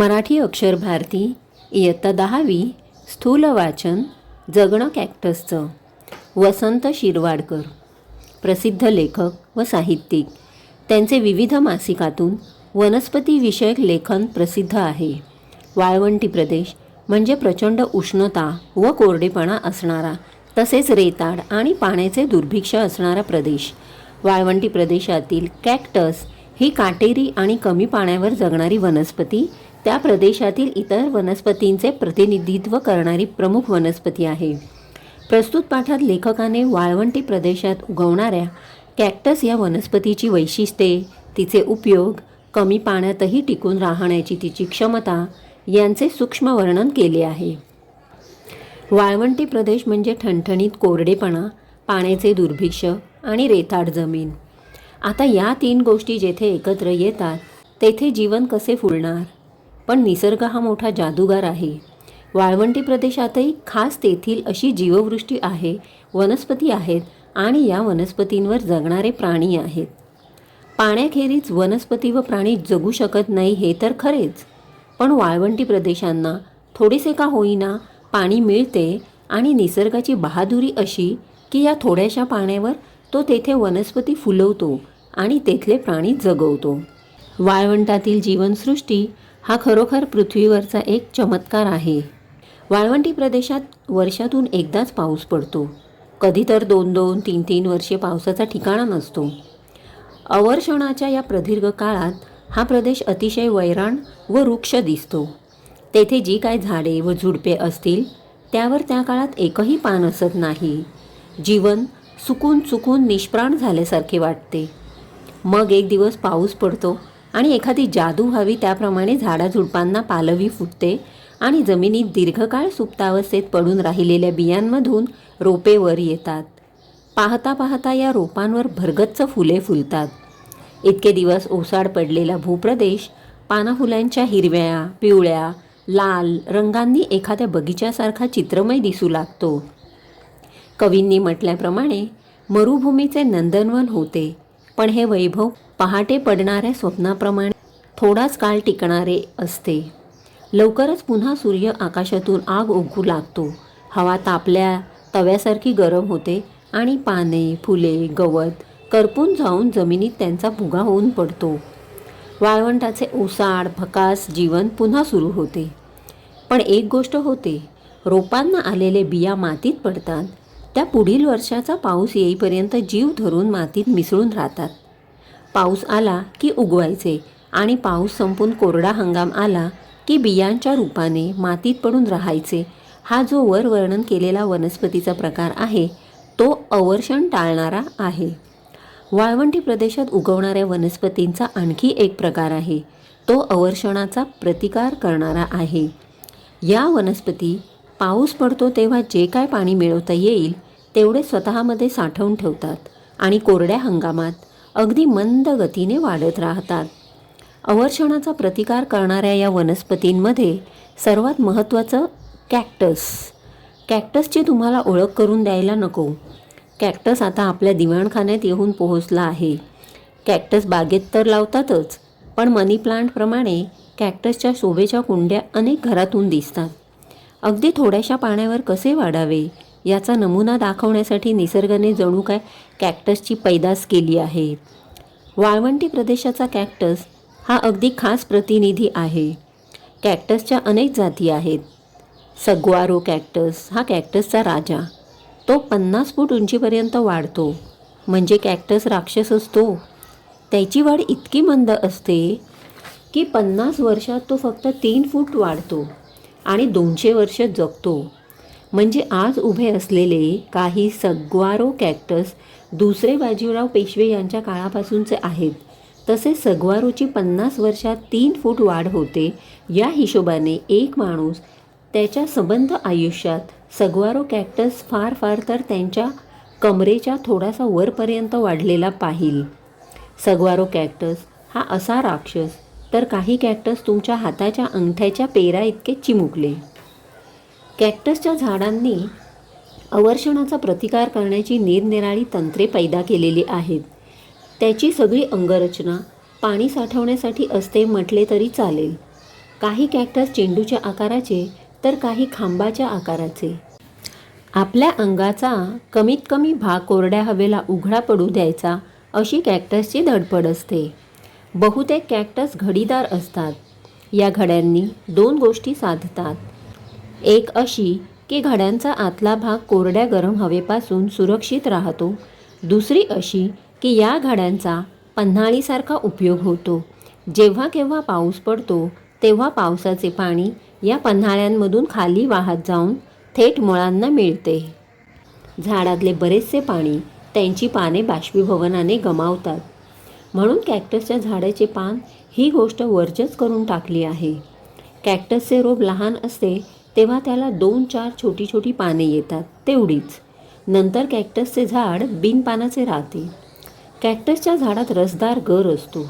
मराठी अक्षर भारती इयत्ता दहावी स्थूल वाचन जगणं कॅक्टसचं वसंत शिरवाडकर. प्रसिद्ध लेखक व साहित्यिक. त्यांचे विविध मासिकातून वनस्पतीविषयक लेखन प्रसिद्ध आहे. वाळवंटी प्रदेश म्हणजे प्रचंड उष्णता व कोरडेपणा असणारा तसेच रेताड आणि पाण्याचे दुर्भिक्ष असणारा प्रदेश. वाळवंटी प्रदेशातील कॅक्टस ही काटेरी आणि कमी पाण्यावर जगणारी वनस्पती त्या प्रदेशातील इतर वनस्पतींचे प्रतिनिधित्व करणारी प्रमुख वनस्पती आहे. प्रस्तुत पाठात लेखकाने वाळवंटी प्रदेशात उगवणाऱ्या कॅक्टस या वनस्पतीची वैशिष्ट्ये तिचे उपयोग कमी पाण्यातही टिकून राहण्याची तिची क्षमता यांचे सूक्ष्म वर्णन केले आहे. वाळवंटी प्रदेश म्हणजे ठणठणीत कोरडेपणा पाण्याचे दुर्भिक्ष आणि रेताड जमीन. आता या तीन गोष्टी जेथे एकत्र येतात तेथे जीवन कसे फुलणार? पण निसर्ग हा मोठा जादूगार आहे. वाळवंटी प्रदेशातही खास तेथील अशी जीववृष्टी आहे वनस्पती आहेत आणि या वनस्पतींवर जगणारे प्राणी आहेत. पाण्याखेरीज वनस्पती व प्राणी जगू शकत नाही हे तर खरेच. पण वाळवंटी प्रदेशांना थोडेसे का होईना पाणी मिळते आणि निसर्गाची बहादुरी अशी की या थोड्याशा पाण्यावर तो तेथे वनस्पती फुलवतो आणि तेथले प्राणी जगवतो. वाळवंटातील जीवनसृष्टी हा खरोखर पृथ्वीवरचा एक चमत्कार आहे. वाळवंटी प्रदेशात वर्षातून एकदाच पाऊस पडतो. कधी तर दोन दोन तीन तीन वर्षे पावसाचा ठिकाणा नसतो. अवर्षणाच्या या प्रदीर्घ काळात हा प्रदेश अतिशय वैराण व वृक्ष दिसतो. तेथे जी काय झाडे व झुडपे असतील त्यावर त्या काळात एकही पान असत नाही. जीवन सुकून चुकून निष्प्राण झाल्यासारखे वाटते. मग एक दिवस पाऊस पडतो आणि एखादी जादू व्हावी त्याप्रमाणे झाडाझुडपांना पालवी फुटते आणि जमिनीत दीर्घकाळ सुप्तावस्थेत पडून राहिलेल्या बियांमधून रोपे वर येतात. पाहता पाहता या रोपांवर भरगच्च फुले फुलतात. इतके दिवस ओसाड पडलेला भूप्रदेश पानाफुलांच्या हिरव्या पिवळ्या लाल रंगांनी एखाद्या बगीच्यासारखा चित्रमय दिसू लागतो. कवींनी म्हटल्याप्रमाणे मरुभूमीचे नंदनवन होते. पण हे वैभव पहाटे पडणाऱ्या स्वप्नाप्रमाणे थोडाच काळ टिकणारे असते. लवकरच पुन्हा सूर्य आकाशातून आग ओघू लागतो. हवा तापल्या तव्यासारखी गरम होते आणि पाने फुले गवत करपून जाऊन जमिनीत त्यांचा भुगा होऊन पडतो. वाळवंटाचे ओसाड भकास जीवन पुन्हा सुरू होते. पण एक गोष्ट होते रोपांना आलेले बिया मातीत पडतात. त्या पुढील वर्षाचा पाऊस येईपर्यंत जीव धरून मातीत मिसळून राहतात. पाऊस आला की उगवायचे आणि पाऊस संपून कोरडा हंगाम आला की बियांच्या रूपाने मातीत पडून राहायचे. हा जो वर वर्णन केलेला वनस्पतीचा प्रकार आहे तो अवर्षण टाळणारा आहे. वाळवंटी प्रदेशात उगवणाऱ्या वनस्पतींचा आणखी एक प्रकार आहे तो अवर्षणाचा प्रतिकार करणारा आहे. या वनस्पती पाऊस पडतो तेव्हा जे काय पाणी मिळवता येईल तेवढे स्वतःमध्ये साठवून ठेवतात आणि कोरड्या हंगामात अगदी मंद गतीने वाढत राहतात. अवर्षणाचा प्रतिकार करणाऱ्या या वनस्पतींमध्ये सर्वात महत्त्वाचं कॅक्टस. कॅक्टसची तुम्हाला ओळख करून द्यायला नको. कॅक्टस आता आपल्या दिवाणखान्यात येऊन पोहोचला आहे. कॅक्टस बागेत तर लावतातच पण मनी प्लांटप्रमाणे कॅक्टसच्या शोभेच्या कुंड्या अनेक घरातून दिसतात. अगदी थोड्याशा पाण्यावर कसे वाढावे? याचा नमुना दाखवण्यासाठी निसर्गाने जणू काय कॅक्टसची पैदास केली आहे. वाळवंटी प्रदेशाचा कॅक्टस हा अगदी खास प्रतिनिधी आहे. कॅक्टसच्या अनेक जाती आहेत. सगवारो कॅक्टस हा कॅक्टसचा राजा. तो पन्नास फूट उंचीपर्यंत वाढतो. म्हणजे कॅक्टस राक्षस असतो. त्याची वाढ इतकी मंद असते की पन्नास वर्षात तो फक्त तीन फूट वाढतो. आणि दोनशे वर्ष जगतो. म्हणजे आज उभे असलेले काही सग्वारो कॅक्टस दुसरे बाजीराव पेशवे यांच्या काळापासूनचे आहेत. तसेच सग्वारोची पन्नास वर्षात तीन फूट वाढ होते. या हिशोबाने एक माणूस त्याच्या संबंध आयुष्यात सगवारो कॅक्टस फार फार तर त्यांच्या कमरेच्या थोडासा वरपर्यंत वाढलेला पाहिल. सगवारो कॅक्टस हा असा राक्षस तर काही कॅक्टस तुमच्या हाताच्या अंगठ्याच्या पेरा इतके चिमुकले. कॅक्टसच्या झाडांनी अवर्षणाचा प्रतिकार करण्याची निरनिराळी तंत्रे पैदा केलेली आहेत. त्याची सगळी अंगरचना पाणी साठवण्यासाठी असते म्हटले तरी चालेल. काही कॅक्टस चेंडूच्या आकाराचे तर काही खांबाच्या आकाराचे. आपल्या अंगाचा कमीत कमी भाग कोरड्या हवेला उघडा पडू द्यायचा अशी कॅक्टसची धडपड असते. बहुतेक कॅक्टस घडीदार असतात. या घड्यांनी दोन गोष्टी साधतात. एक अशी की घड्यांचा आतला भाग कोरड्या गरम हवेपासून सुरक्षित राहतो. दुसरी अशी की या घड्यांचा पन्हाळीसारखा उपयोग होतो. जेव्हा केव्हा पाऊस पडतो तेव्हा पावसाचे पाणी या पन्हाळ्यांमधून खाली वाहत जाऊन थेट मुळांना मिळते. झाडातले बरेचसे पाणी त्यांची पाने बाष्पीभवनाने गमावतात. म्हणून कॅक्टसच्या झाडाचे पान ही गोष्ट वर्जच करून टाकली आहे. कॅक्टसचे रोप लहान असते तेव्हा त्याला दोन चार छोटी छोटी पाने येतात तेवढीच. नंतर कॅक्टसचे झाड बिनपानाचे राहते. कॅक्टसच्या झाडात रसदार गर असतो.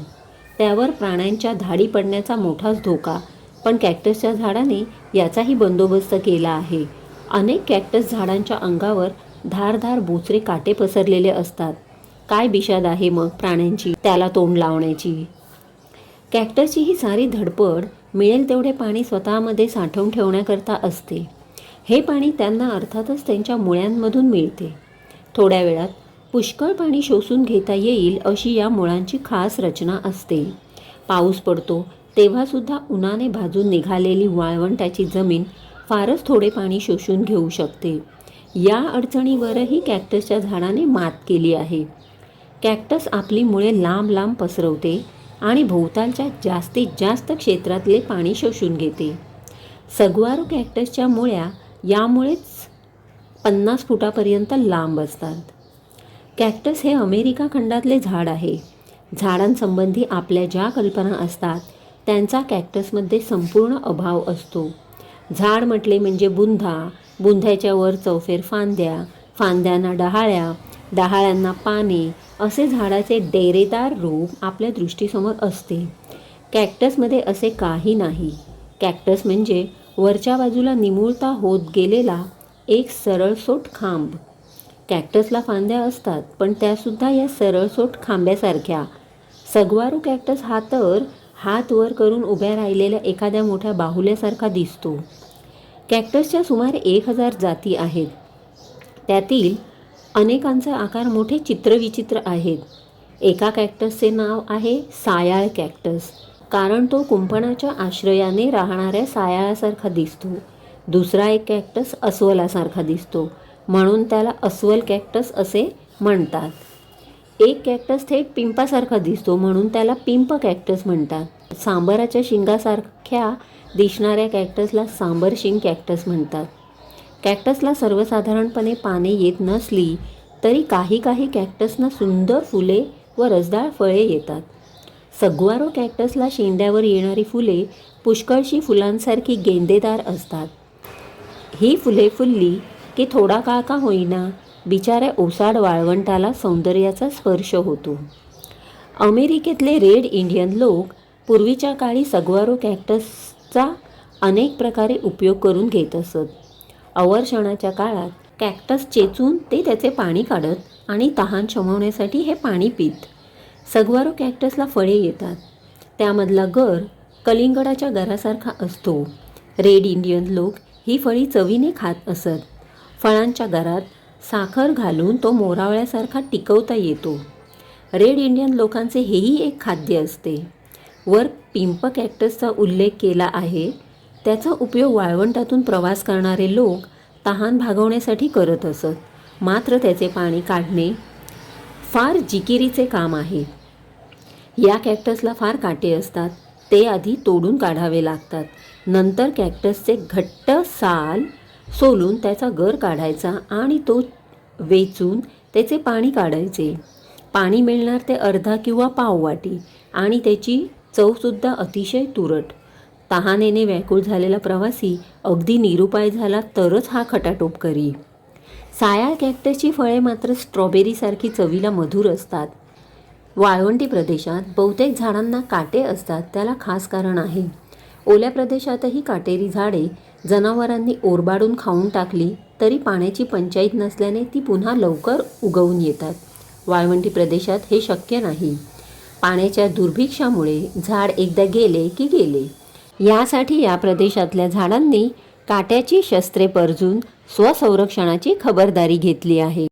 त्यावर प्राण्यांच्या धाडी पडण्याचा मोठाच धोका पण कॅक्टसच्या झाडाने याचाही बंदोबस्त केला आहे. अनेक कॅक्टस झाडांच्या अंगावर धारधार बोचरे काटे पसरलेले असतात. काय बिशाद आहे मग प्राण्यांची? त्याला तोंड लावण्याची. कॅक्टसची ही सारी धडपड मिळेल तेवढे पाणी स्वतःमध्ये साठवून ठेवण्याकरता असते. हे पाणी त्यांना अर्थातच त्यांच्या मुळ्यांमधून मिळते. थोड्या वेळात पुष्कळ पाणी शोषून घेता येईल अशी या मुळांची खास रचना असते. पाऊस पडतो तेव्हासुद्धा उन्हाने भाजून निघालेली वाळवंटाची जमीन फारच थोडे पाणी शोषून घेऊ शकते. या अडचणीवरही कॅक्टसच्या झाडाने मात केली आहे. कॅक्टस आपली मुळे लांब लांब पसरवते आणि भोवतालच्या जास्तीत जास्त क्षेत्रातले पाणी शोषून घेते. सगवारू कॅक्टसच्या मुळ्या यामुळेच पन्नास फुटापर्यंत लांब असतात. कॅक्टस हे अमेरिका खंडातले झाड आहे. झाडांसंबंधी आपल्या ज्या कल्पना असतात त्यांचा कॅक्टसमध्ये संपूर्ण अभाव असतो. झाड म्हटले म्हणजे बुंधा बुंध्याच्या वर चौफेर फांद्या फांद्यांना डहाळ्या डहाळ्यांना पाने असे झाडाचे डेरेदार रूप आपल्या दृष्टीसमोर असते. कॅक्टसमध्ये असे काही नाही. कॅक्टस म्हणजे वरच्या बाजूला निमुळता होत गेलेला एक सरळसोट खांब. कॅक्टसला फांद्या असतात पण त्यासुद्धा या सरळसोट खांब्यासारख्या. सगवारू कॅक्टस हा तर हात वर करून उभ्या राहिलेल्या एखाद्या मोठ्या बाहुल्यासारखा दिसतो. कॅक्टसच्या सुमारे एक हजार जाती आहेत. त्यातील अनेकांचे आकार मोठे चित्रविचित्र आहेत. एका कॅक्टसचे नाव आहे सायाळ कॅक्टस. कारण तो कुंपणाच्या आश्रयाने राहणाऱ्या सायाळासारखा दिसतो. दुसरा एक कॅक्टस अस्वलासारखा दिसतो. म्हणून त्याला अस्वल कॅक्टस असे म्हणतात. एक कॅक्टस थेट पिंपासारखा दिसतो म्हणून त्याला पिंप कॅक्टस म्हणतात. सांबराच्या शिंगासारख्या दिसणाऱ्या कॅक्टसला सांबर शिंग कॅक्टस म्हणतात. कॅक्टसला सर्वसाधारणपणे पाने येत नसली तरी काही काही कॅक्टसना सुंदर फुले व रसदार फळे येतात. सगवारो कॅक्टसला शेंड्यावर येणारी फुले पुष्कळशी फुलांसारखी गेंदेदार असतात. ही फुले फुलली की थोडा काळ का होईना बिचाऱ्या ओसाड वाळवंटाला सौंदर्याचा स्पर्श होतो. अमेरिकेतले रेड इंडियन लोक पूर्वीच्या काळी सगवारो कॅक्टसचा अनेक प्रकारे उपयोग करून घेत असत. अवर्षणाच्या काळात कॅक्टस चेचून ते त्याचे पाणी काढत आणि तहान शमवण्यासाठी हे पाणी पित. सगवारो कॅक्टसला फळे येतात. त्यामधला गर कलिंगडाच्या गरासारखा असतो. रेड इंडियन लोक ही फळी चवीने खात असत. फळांच्या गरात साखर घालून तो मोरावळ्यासारखा टिकवता येतो. रेड इंडियन लोकांचे हेही एक खाद्य असते. वर पिंप कॅक्टसचा उल्लेख केला आहे. त्याचा उपयोग वाळवंटातून प्रवास करणारे लोक तहान भागवण्यासाठी करत असत. मात्र त्याचे पाणी काढणे फार जिकिरीचे काम आहे. या कॅक्टसला फार काटे असतात. ते आधी तोडून काढावे लागतात. नंतर कॅक्टसचे घट्ट साल सोलून त्याचा गर काढायचा आणि तो वेचून त्याचे पाणी काढायचे. पाणी मिळणार ते अर्धा किंवा पाव वाटी आणि त्याची चवसुद्धा अतिशय तुरट. तहानेने व्याकुळ झालेला प्रवासी अगदी निरुपाय झाला तरच हा खटाटोप करी. सायाळ कॅक्टसची फळे मात्र स्ट्रॉबेरीसारखी चवीला मधुर असतात. वाळवंटी प्रदेशात बहुतेक झाडांना काटे असतात त्याला खास कारण आहे. ओल्या प्रदेशातही काटेरी झाडे जनावरांनी ओरबाडून खाऊन टाकली तरी पाण्याची पंचायत नसल्याने ती पुन्हा लवकर उगवून येतात. वाळवंटी प्रदेशात हे शक्य नाही. पाण्याच्या दुर्भिक्षामुळे झाड एकदा गेले की गेले. यासाठी या प्रदेशातल्या झाडांनी काट्याची शस्त्रे परजून स्वसंरक्षणाची खबरदारी घेतली आहे.